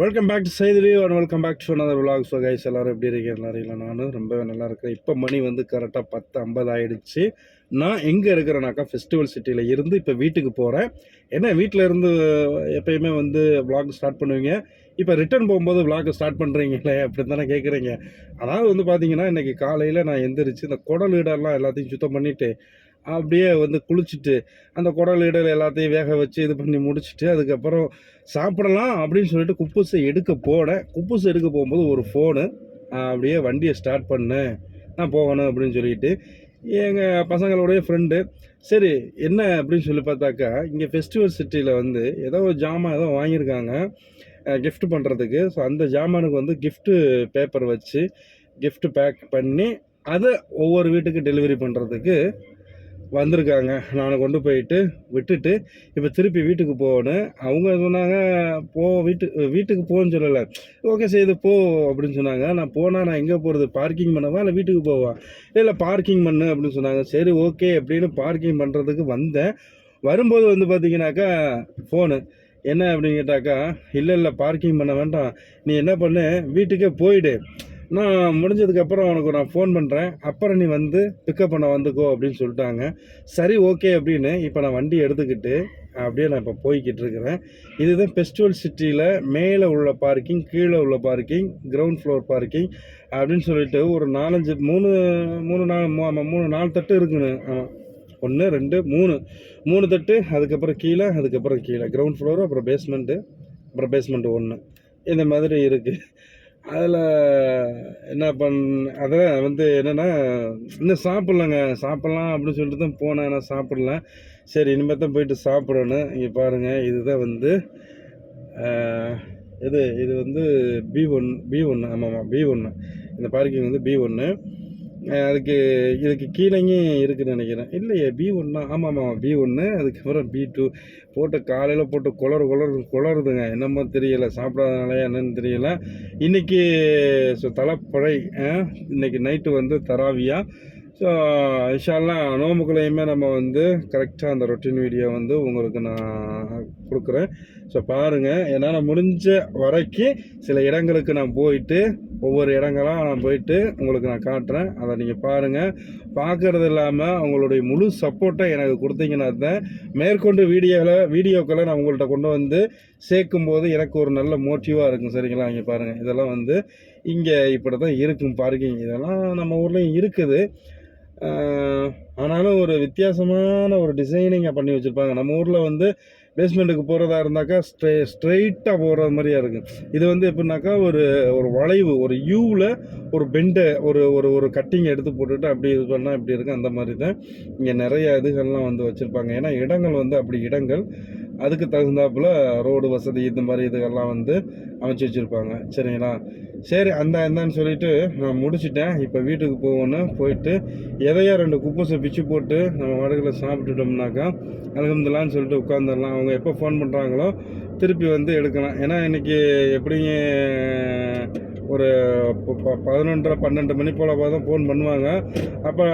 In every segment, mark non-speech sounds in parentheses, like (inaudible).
Welcome back to செய்தி and welcome back to another vlog so guys எல்லோரும் எப்படி இருக்கீங்க? எல்லாரும் இல்லை நானும் ரொம்பவே நல்லா இருக்கேன் இப்போ மணி வந்து கரெக்டாக பத்து ஐம்பது ஆகிடுச்சு நான் எங்கே இருக்கிறேனாக்கா ஃபெஸ்டிவல் சிட்டியில் இருந்து இப்போ வீட்டுக்கு போகிறேன் ஏன்னா வீட்டில் இருந்து எப்பயுமே வந்து விலாக் ஸ்டார்ட் பண்ணுவீங்க? இப்போ ரிட்டர்ன் போகும்போது vlog ஸ்டார்ட் பண்ணுறீங்களே அப்படின்னு தானே கேட்குறீங்க அதாவது வந்து பார்த்தீங்கன்னா இன்றைக்கி காலையில் நான் எந்திரிச்சு இந்த குடல் இடெல்லாம் எல்லாத்தையும் சுத்தம் பண்ணிவிட்டு அப்படியே வந்து குளிச்சுட்டு அந்த குடல் இடல் எல்லாத்தையும் வேக வச்சு இது பண்ணி முடிச்சுட்டு அதுக்கப்புறம் சாப்பிடலாம் அப்படின்னு சொல்லிட்டு குப்பூசை எடுக்க போனேன். குப்பூசை எடுக்க போகும்போது ஒரு ஃபோனு அப்படியே வண்டியை ஸ்டார்ட் பண்ணேன். நான் போகணும் அப்படின்னு சொல்லிட்டு எங்கள் பசங்களுடைய ஃப்ரெண்டு சரி என்ன அப்படின்னு சொல்லி பார்த்தாக்கா இங்கே ஃபெஸ்டிவல் சிட்டியில் வந்து ஏதோ ஒரு ஜாமான் ஏதோ வாங்கியிருக்காங்க கிஃப்ட் பண்ணுறதுக்கு ஸோ அந்த ஜாமானுக்கு வந்து கிஃப்ட்டு பேப்பர் வச்சு கிஃப்ட் பேக் பண்ணி அதை ஒவ்வொரு வீட்டுக்கு டெலிவரி பண்ணுறதுக்கு வந்திருக்காங்க. நான் கொண்டு போயிட்டு விட்டுட்டு இப்போ திருப்பி வீட்டுக்கு போகணும் அவங்க சொன்னாங்க போ வீட்டு வீட்டுக்கு போன்னு சொல்லலை. ஓகே செய்து போ அப்படின்னு சொன்னாங்க. நான் போனால் நான் எங்கே போகிறது பார்க்கிங் பண்ணவா இல்லை வீட்டுக்கு போவா? இல்லை பார்க்கிங் பண்ணு அப்படின்னு சொன்னாங்க. சரி ஓகே அப்படின்னு பார்க்கிங் பண்ணுறதுக்கு வந்தேன். வரும்போது வந்து பார்த்தீங்கன்னாக்கா ஃபோனு என்ன? அப்படின்னு கேட்டாக்கா இல்லை இல்லை பார்க்கிங் பண்ண வேண்டாம். நீ என்ன பண்ணு? வீட்டுக்கே போயிடு. நான் முடிஞ்சதுக்கப்புறம் உனக்கு நான் ஃபோன் பண்ணுறேன் அப்புறம் நீ வந்து பிக்கப் பண்ண வந்துக்கோ அப்படின்னு சொல்லிட்டாங்க. சரி ஓகே அப்படின்னு இப்போ நான் வண்டி எடுத்துக்கிட்டு அப்படியே நான் இப்போ போய்கிட்டு இருக்கிறேன். இதுதான் ஃபெஸ்டிவல் சிட்டியில் மேலே உள்ள பார்க்கிங் கீழே உள்ள பார்க்கிங் கிரவுண்ட் ஃப்ளோர் பார்க்கிங் அப்படின்னு சொல்லிட்டு ஒரு நாலஞ்சு மூணு மூணு நாலு மூ- மூணு நாலு தட்டு இருக்குன்னு. ஆமாம் ஒன்று ரெண்டு மூணு. மூணு தட்டு அதுக்கப்புறம் கீழே அதுக்கப்புறம் கீழே. கிரவுண்ட் ஃப்ளோரு அப்புறம் பேஸ்மெண்ட்டு அப்புறம் பேஸ்மெண்ட்டு ஒன்று இந்த மாதிரி இருக்குது அதில் என்ன பண் அதான் வந்து என்னென்னா இன்னும் சாப்பிட்லங்க சாப்பிட்லாம் அப்படின்னு சொல்லிட்டு தான் போனேன். ஆனால் சாப்பிட்ல. சரி இனிமேல் தான் போயிட்டு சாப்பிடணும். இங்கே பாருங்கள் இதுதான் வந்து இது இது வந்து பி ஒன் பி ஒன்று ஆமாம் ஆமாம் பி ஒன்று இந்த பார்க்கிங் வந்து பி ஒன்று அதுக்கு இதுக்கு கீழேயும் இருக்குன்னு நினைக்கிறேன். இல்லையே பி ஒன்னா ஆமாம் ஆமாம் பி ஒன்று அதுக்கப்புறம் பி டூ போட்டு காலையில் போட்டு குளறு குளறு குளறுதுங்க. என்னமோ தெரியல சாப்பிடாதனாலயா என்னன்னு தெரியல. இன்றைக்கி ஸோ தலைப்படை இன்றைக்கி இன்னைக்கு நைட்டு வந்து தராவியா? ஸோ இன்ஷால்லாம் நோம்புக்குள்ளேயுமே நம்ம வந்து கரெக்டாக அந்த ரொட்டீன் வீடியோ வந்து உங்களுக்கு நான் கொடுக்குறேன். ஸோ பாருங்கள் என்னால் முடிஞ்ச வரைக்கும் சில இடங்களுக்கு நான் போயிட்டு ஒவ்வொரு இடங்களாக நான் போயிட்டு உங்களுக்கு நான் காட்டுறேன். அதை நீங்கள் பாருங்கள் பார்க்கறது இல்லாமல் உங்களுடைய முழு சப்போர்ட்டை எனக்கு கொடுத்தீங்கன்னா தான் மேற்கொண்டு வீடியோவில் வீடியோக்களை நான் உங்கள்கிட்ட கொண்டு வந்து சேர்க்கும்போது எனக்கு ஒரு நல்ல மோட்டிவாக இருக்கும். சரிங்களா? இங்கே பாருங்கள் இதெல்லாம் வந்து இங்கே இப்படி தான் இருக்கும். பார்க்கிங் இதெல்லாம் நம்ம ஊர்லேயும் இருக்குது. ஆனாலும் ஒரு வித்தியாசமான ஒரு டிசைனிங்கை பண்ணி வச்சுருப்பாங்க. நம்ம ஊரில் வந்து பேஸ்மெண்ட்டுக்கு போகிறதா இருந்தாக்கா ஸ்ட்ரெ ஸ்ட்ரெயிட்டாக போகிற மாதிரியா இருக்கும் இது வந்து எப்படின்னாக்கா ஒரு ஒரு வளைவு ஒரு யூவில் ஒரு பெண்டை ஒரு ஒரு ஒரு கட்டிங் எடுத்து போட்டுட்டு அப்படி இது பண்ணால் இப்படி இருக்கும் அந்த மாதிரி தான் இங்கே நிறைய இதுகள்லாம் வந்து வச்சுருப்பாங்க. ஏன்னா இடங்கள் வந்து அப்படி இடங்கள் அதுக்கு தகுந்தாப்புல ரோடு வசதி இந்த மாதிரி இதுகள்லாம் வந்து அமைச்சு வச்சுருப்பாங்க. சரிங்களா? சரி அந்த இந்தான்னு சொல்லிட்டு நான் முடிச்சிட்டேன். இப்போ வீட்டுக்கு போகணும். போயிட்டு எதையோ ரெண்டு குப்பூசை பிச்சு போட்டு நம்ம வடகில் சாப்பிட்டுட்டோம்னாக்கா அலகம்துலான்னு சொல்லிட்டு உட்காந்துடலாம் அவங்க எப்போ ஃபோன் பண்ணுறாங்களோ திருப்பி வந்து எடுக்கலாம். ஏன்னா இன்றைக்கி எப்படிங்க ஒரு ப- பதினொன்றரை பன்னெண்டு மணி போல் தான் ஃபோன் பண்ணுவாங்க. அப்போ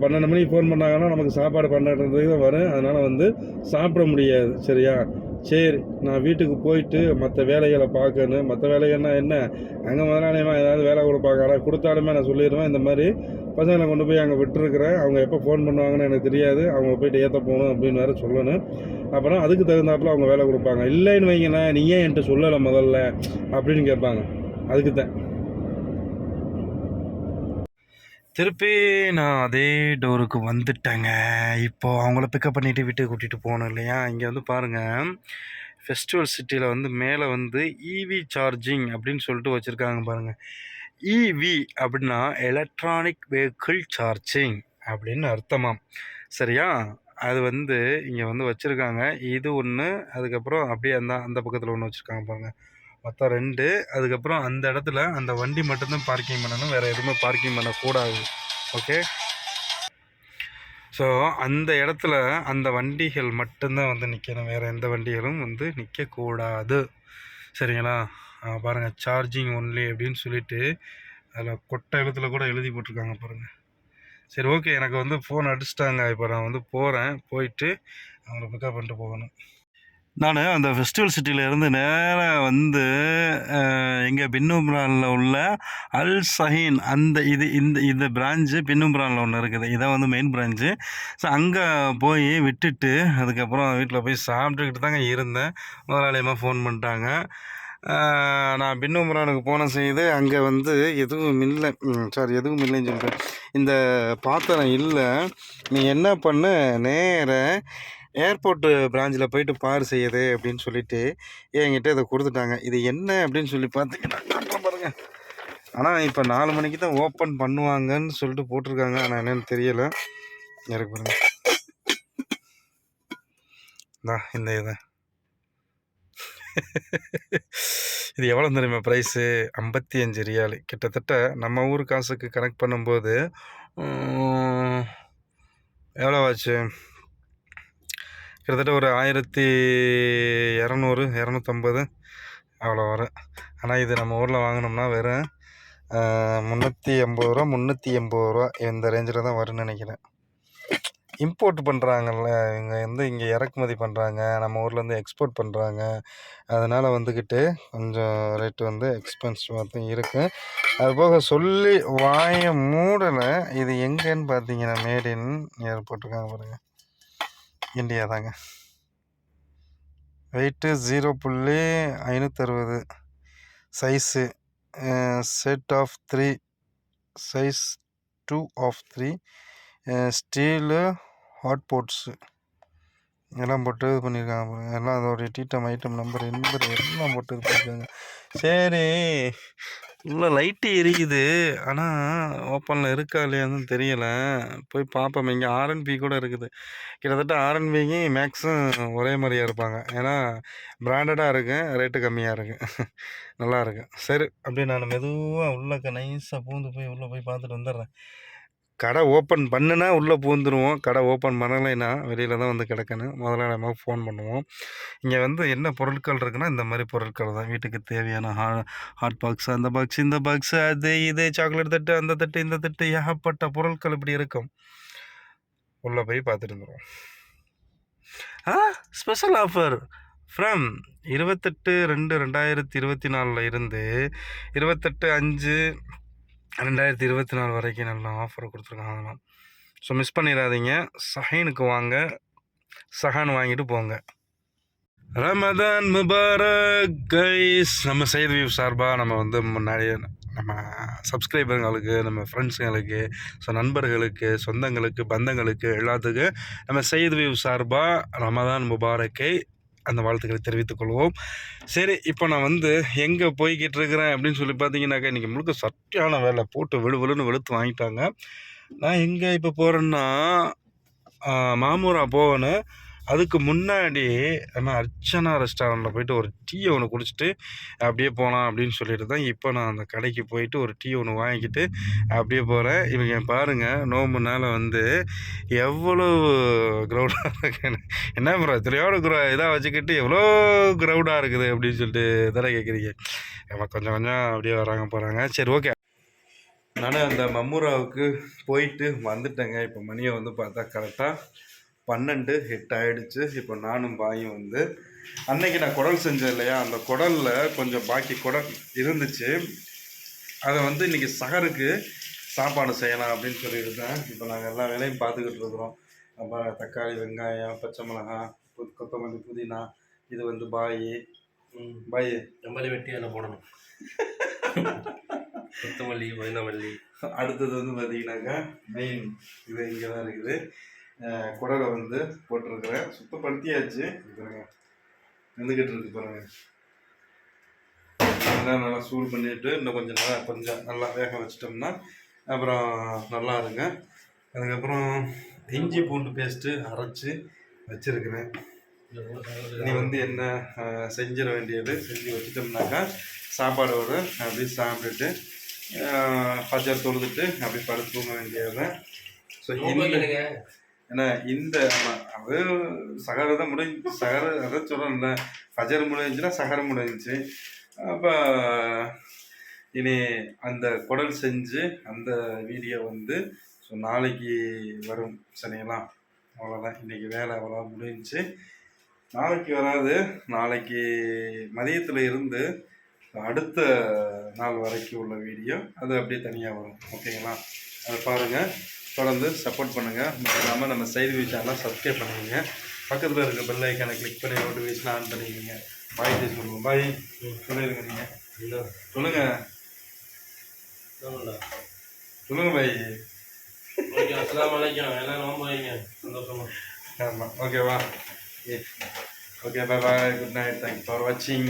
பன்னெண்டு மணிக்கு ஃபோன் பண்ணாங்கன்னா நமக்கு சாப்பாடு பன்னெண்டு தான் வரும். அதனால் வந்து சாப்பிட முடியாது. சரியா? சரி நான் வீட்டுக்கு போயிட்டு மற்ற வேலைகளை பார்க்கணும். மற்ற வேலைகள்னா என்ன அங்கே முதலாளியமாக ஏதாவது வேலை கொடுப்பாங்க ஆனால் கொடுத்தாலுமே நான் சொல்லிடுவேன். இந்த மாதிரி பசங்களை கொண்டு போய் அங்கே விட்டுருக்குறேன். அவங்க எப்போ ஃபோன் பண்ணுவாங்கன்னு எனக்கு தெரியாது. அவங்க போயிட்டு ஏற்ற போகணும் அப்படின்னு வேறு சொல்லணும். அப்புறம் அதுக்கு தகுந்தாப்புல அவங்க வேலை கொடுப்பாங்க. இல்லைன்னு வைங்களேன் நீ ஏன் என்கிட்ட சொல்லலை முதல்ல? அப்படின்னு கேட்பாங்க. அதுக்கு தான் திருப்பி நான் அதே டோருக்கு வந்துட்டேங்க. இப்போ அவங்கள பிக்கப் பண்ணிட்டு வீட்டுக்கு கூட்டிகிட்டு போகணும் இல்லையா? இங்கே வந்து பாருங்கள் ஃபெஸ்டிவல் சிட்டியில் வந்து மேலே வந்து இவி சார்ஜிங் அப்படின்னு சொல்லிட்டு வச்சுருக்காங்க பாருங்கள் இவி அப்படின்னா எலக்ட்ரானிக் வெஹிக்கிள் சார்ஜிங் அப்படின்னு அர்த்தமாம். சரியா? அது வந்து இங்கே வந்து வச்சுருக்காங்க. இது ஒன்று அதுக்கப்புறம் அப்படியே அந்த அந்த பக்கத்தில் ஒன்று வச்சுருக்காங்க பாருங்கள் மொத்தம் ரெண்டு. அதுக்கப்புறம் அந்த இடத்துல அந்த வண்டி மட்டும்தான் பார்க்கிங் பண்ணணும். வேறு எதுவுமே பார்க்கிங் பண்ணக்கூடாது. ஓகே ஸோ அந்த இடத்துல அந்த வண்டிகள் மட்டும்தான் வந்து நிற்கணும் வேறு எந்த வண்டிகளும் வந்து நிற்கக்கூடாது சரிங்களா? பாருங்கள் சார்ஜிங் ஒன்லி அப்படின்னு சொல்லிட்டு அதில் கொட்டை எழுத்துல கூட எழுதி போட்டிருக்காங்க பாருங்கள் சரி ஓகே எனக்கு வந்து ஃபோன் அடிச்சிட்டாங்க. இப்போ நான் வந்து போகிறேன் போயிட்டு அவங்கள பிக்கப் பண்ணிட்டு போகணும். நான் அந்த ஃபெஸ்டிவல் சிட்டியிலேருந்து நேராக வந்து எங்கள் பின்னும்பிரானில் உள்ள அல் சஹீன் அந்த இது இந்த இந்த பிரான்ச்சு பின்னும்பிரானில் ஒன்று இருக்குது. இதான் வந்து மெயின் பிரான்ச்சு ஸோ அங்கே போய் விட்டுட்டு அதுக்கப்புறம் வீட்டில் போய் சாப்பிட்டுக்கிட்டு தாங்க இருந்தேன். முதலாளியமாக ஃபோன் பண்ணிட்டாங்க நான் பின்னும்புரானுக்கு போன செய்து அங்கே வந்து எதுவும் இல்லை. சாரி எதுவும் இல்லைன்னு சொல்லிட்டு இந்த பாத்திரம் இல்லை. நீ என்ன பண்ண நேர ஏர்போர்ட்டு பிராஞ்சில் போயிட்டு பார் செய்யுது அப்படின்னு சொல்லிட்டு என்கிட்ட இதை கொடுத்துட்டாங்க. இது என்ன அப்படின்னு சொல்லி பார்த்தீங்கன்னா காட்டுறேன் ஆனால் இப்போ நாலு மணிக்கு தான் ஓப்பன் பண்ணுவாங்கன்னு சொல்லிட்டு போட்டிருக்காங்க. ஆனால் என்னென்னு தெரியலை. எனக்கு பாருங்க. இந்தா இந்த இதை. இது எவ்வளோ தெரியுமா ப்ரைஸு ஐம்பத்தி அஞ்சு ரியாலு கிட்டத்தட்ட நம்ம ஊர் காசுக்கு கனெக்ட் பண்ணும்போது எவ்வளோ ஆச்சு? கிட்டத்தட்ட ஒரு ஆயிரத்தி இரநூறு இரநூத்தம்பது அவ்வளோ வரும் ஆனால் இது நம்ம ஊரில் வாங்கினோம்னா வெறும் முந்நூற்றி எண்பது ரூபா முந்நூற்றி எண்பது ரூபா இந்த ரேஞ்சில் தான் வரும்னு நினைக்கிறேன். இம்போர்ட் பண்ணுறாங்கல்ல இவங்க வந்து இங்கே இறக்குமதி பண்ணுறாங்க நம்ம ஊர்லேருந்து எக்ஸ்போர்ட் பண்ணுறாங்க அதனால் வந்துக்கிட்டு கொஞ்சம் ரேட்டு வந்து எக்ஸ்பென்ஸ் தான் இருக்குது அதுபோக சொல்லி வாய மூடலை. இது எங்கேன்னு பார்த்தீங்கன்னா மேடின்னு ஏற்பட்டிருக்காங்க பாருங்கள் இந்தியா தாங்க வெயிட்டு ஜீரோ புள்ளி ஐநூற்றறுபது size set of three size two of three steel hot pots எல்லாம் போட்டு இது பண்ணியிருக்காங்க எல்லாம் அதோடைய டீட்டம் ஐட்டம் நம்பர் நம்பர் எல்லாம் போட்டு இது பண்ணியிருக்காங்க சரி. உள்ள லைட்டு எரியுது. ஆனால் ஓப்பனில் இருக்கா இல்லையான்னு தெரியலை. போய் பார்ப்போம் இங்கே ஆர்என்பி கூட இருக்குது. கிட்டத்தட்ட ஆர்என்பிக்கும் மேக்ஸும் ஒரே மாதிரியா இருப்பாங்க. ஏன்னா பிராண்டடாக இருக்கு ரேட்டு கம்மியாக இருக்கு. நல்லா இருக்கு. சரி அப்படியே நான் மெதுவாக உள்ளக்க நைஸாக பூந்து போய் உள்ளே போய் பார்த்துட்டு வந்துடுறேன். கடை ஓப்பன் பண்ணுனா உள்ளே பூந்துருவோம் கடை ஓப்பன் பண்ணலைன்னா வெளியில் தான் வந்து கிடக்கணும் முதல்ல நம்ம ஃபோன் பண்ணுவோம். இங்கே வந்து என்ன பொருட்கள் இருக்குன்னா இந்த மாதிரி பொருட்கள் தான். வீட்டுக்கு தேவையான ஹா ஹாட் பாக்ஸ் அந்த பாக்ஸ் இந்த பாக்ஸ் அது இது சாக்லேட் தட்டு அந்த தட்டு இந்த தட்டு ஏகப்பட்ட பொருட்கள் இப்படி இருக்கும். உள்ளே போய் பார்த்துட்டு வந்துடுவோம் ஆ ஸ்பெஷல் ஆஃபர் ஃப்ரம் இருபத்தெட்டு ரெண்டு ரெண்டாயிரத்தி இருபத்தி நாலில் இருந்து இருபத்தெட்டு அஞ்சு ரெண்டாயிரத்தி இருபத்தி நாலு வரைக்கும் நல்ல ஆஃபர் கொடுத்துருக்காங்க ஸோ மிஸ் பண்ணிடாதீங்க. சஹைனுக்கு வாங்க. சஹான் வாங்கிட்டு போங்க. ரமதான் முபாரக் கைஸ் நம்ம செய்த வியூ சார்பாக நம்ம வந்து முன்னாடியே நம்ம சப்ஸ்கிரைபருங்களுக்கு நம்ம ஃப்ரெண்ட்ஸுங்களுக்கு ஸோ நண்பர்களுக்கு சொந்தங்களுக்கு பந்தங்களுக்கு எல்லாத்துக்கும் நம்ம செய்த வியூ சார்பாக ரமதான் முபாரக்கை அந்த வாழ்த்துக்களை தெரிவித்துக் கொள்வோம். சரி இப்போ நான் வந்து எங்கே போய்கிட்டு இருக்கிறேன் அப்படின்னு சொல்லி பார்த்தீங்கன்னாக்கா இன்றைக்கி முழுக்க சட்டியான வேலை போட்டு விழு வெளுத்து வாங்கிட்டாங்க. நான் எங்கே இப்போ போகிறேன்னா மாமூரா போகணும் அதுக்கு முன்னாடி நான் அர்ச்சனா ரெஸ்டாரண்ட்டில் போயிட்டு ஒரு டீ ஒன்று குடிச்சிட்டு அப்படியே போகலாம் அப்படின்னு சொல்லிட்டு தான் இப்போ நான் அந்த கடைக்கு போயிட்டு ஒரு டீ ஒன்று வாங்கிக்கிட்டு அப்படியே போகிறேன் இவங்க பாருங்கள் நோம்புனால வந்து எவ்வளோ க்ரௌடாக இருக்குன்னு என்ன ப்ரோ திரையோட க்ரௌ இதாக வச்சுக்கிட்டு எவ்வளோ க்ரௌடாக இருக்குது அப்படின்னு சொல்லிட்டு தானே கேட்குறீங்க ஆமாம் கொஞ்சம் கொஞ்சம் அப்படியே வராங்க போகிறாங்க சரி ஓகே நான் அந்த மம்முராவுக்கு போயிட்டு வந்துட்டேங்க. இப்போ மணியை வந்து பார்த்தா கரெக்டாக பன்னெண்டு ஹிட் ஆயிடுச்சு. இப்போ நானும் பாயும் வந்து அன்னைக்கு நான் குடல் செஞ்சேன் இல்லையா? அந்த குடலில் கொஞ்சம் பாக்கி குடல் இருந்துச்சு. அதை வந்து இன்னைக்கு சகருக்கு சாப்பாடு செய்யலாம் அப்படின்னு சொல்லியிருந்தேன். இப்போ நாங்கள் எல்லா வேலையும் பார்த்துக்கிட்டு இருக்கிறோம். அப்புறம் தக்காளி வெங்காயம் பச்சை மிளகாய் புது கொத்தமல்லி புதினா இது வந்து பாய். பாய். நம்மளே வெட்டி அதில் போடணும். (laughs) கொத்தமல்லி புதினமல்லி அடுத்தது வந்து பார்த்தீங்கன்னாக்கா மெயின் இது இங்கே தான் இருக்குது. குடலை வந்து போட்டிருக்கிறேன். சுத்தப்படுத்தியாச்சு. பாருங்க. நின்றுக்கிட்டு இருக்கு பாருங்க. இதெல்லாம் நல்லா சூடு பண்ணிட்டு இன்னும் கொஞ்சம் நல்லா கொஞ்சம் நல்லா வேக வச்சிட்டோம்னா அப்புறம் நல்லா இருங்க. அதுக்கப்புறம் இஞ்சி பூண்டு பேஸ்ட்டு அரைச்சி வச்சிருக்கிறேன். இனி வந்து என்ன செஞ்சிட வேண்டியது செஞ்சு வச்சிட்டோம்னாக்கா சாப்பாடோட அப்படியே சாப்பிட்டுட்டு பஜர் தொழுதுட்டு அப்படியே படுத்து தூங்க வேண்டியது ஸோ இந்த ஏன்னா இந்த அது சகர தான் முடிஞ்சு சகர அதை சொல்கிறேன்ல ஃபஜர் முடிஞ்சுன்னா சகரம் முடிஞ்சிச்சு. அப்போ இனி அந்த குடல் செஞ்சு அந்த வீடியோ வந்து ஸோ நாளைக்கு வரும் சரிங்களா? அவ்வளோதான் இன்றைக்கி வேலை அவ்வளோ முடிஞ்சிச்சு. நாளைக்கு வராது. நாளைக்கு மதியத்தில் இருந்து அடுத்த நாள் வரைக்கும் உள்ள வீடியோ அது அப்படியே தனியாக வரும். ஓகேங்களா? அதை பாருங்கள் தொடர்ந்து சப்போர்ட் பண்ணுங்கள் மட்டும் இல்லாமல் நம்ம சைடு வியூ சேனலை சப்ஸ்கிரைப் பண்ணிக்கங்க. பக்கத்தில் இருக்க பெல் ஐக்கானை கிளிக் பண்ணி நோட்டிஃபிகேஷன் ஆன் பண்ணிக்கோங்க. பாய் டீ சொல்லுங்கள் பாய் சொல்லிடுங்க நீங்கள் சொல்லுங்கள் சொல்லுங்கள் பாய் ஓகே அஸ்லாம் வலைக்கம் எல்லாம் நோம்பு வைங்க. சந்தோஷமா. ஆமாம் ஓகேவா? Okay bye bye good night thanks for வாட்சிங்